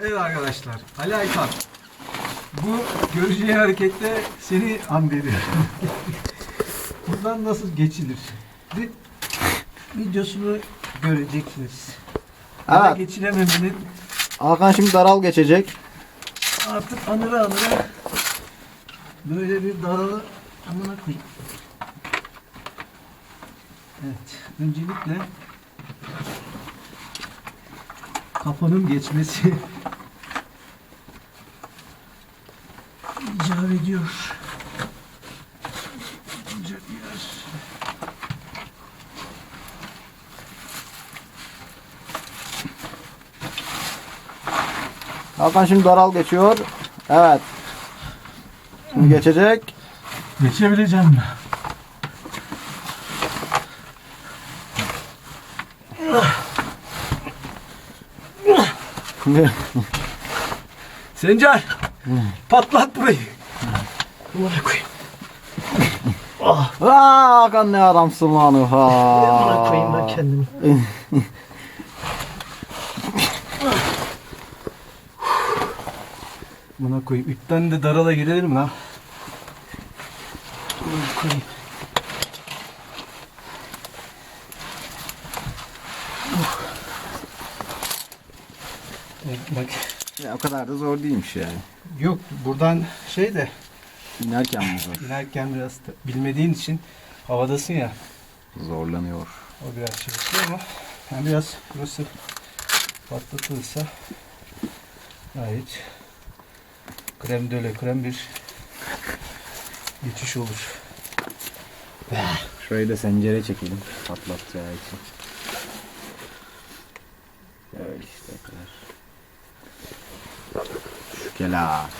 Evet arkadaşlar, Ali Aykan. Bu göreceği harekette seni andediyorum. Buradan nasıl geçilir? Bir videosunu göreceksiniz. Böyle Evet. geçirememenin Hakan şimdi daral geçecek. artık anıra anıra böyle bir daralı amına koyayım. Evet, öncelikle kafanın geçmesi icap ediyor. İcap ediyor. Hakan şimdi daral geçiyor. Evet. Şimdi geçecek. Geçebileceğim mi? Sencer! Patlat burayı. Buna koyayım. Aa, Hakan ne adamsın lan. Buna koyayım ben kendimi. Buna koyayım. İpten de darala girelim mi lan? Buna koyayım. Bak, bak. Ya, o kadar da zor değilmiş yani. Yok buradan şey de İnerken mi zor? inerken biraz da bilmediğin için havadasın ya. Zorlanıyor. O biraz çalışıyor ama yani biraz burası patlatılırsa gayet krem döle krem bir geçiş olur. Şöyle de sencere çekelim. Patlatacağı için. Öyle işte kadar. Şu kela.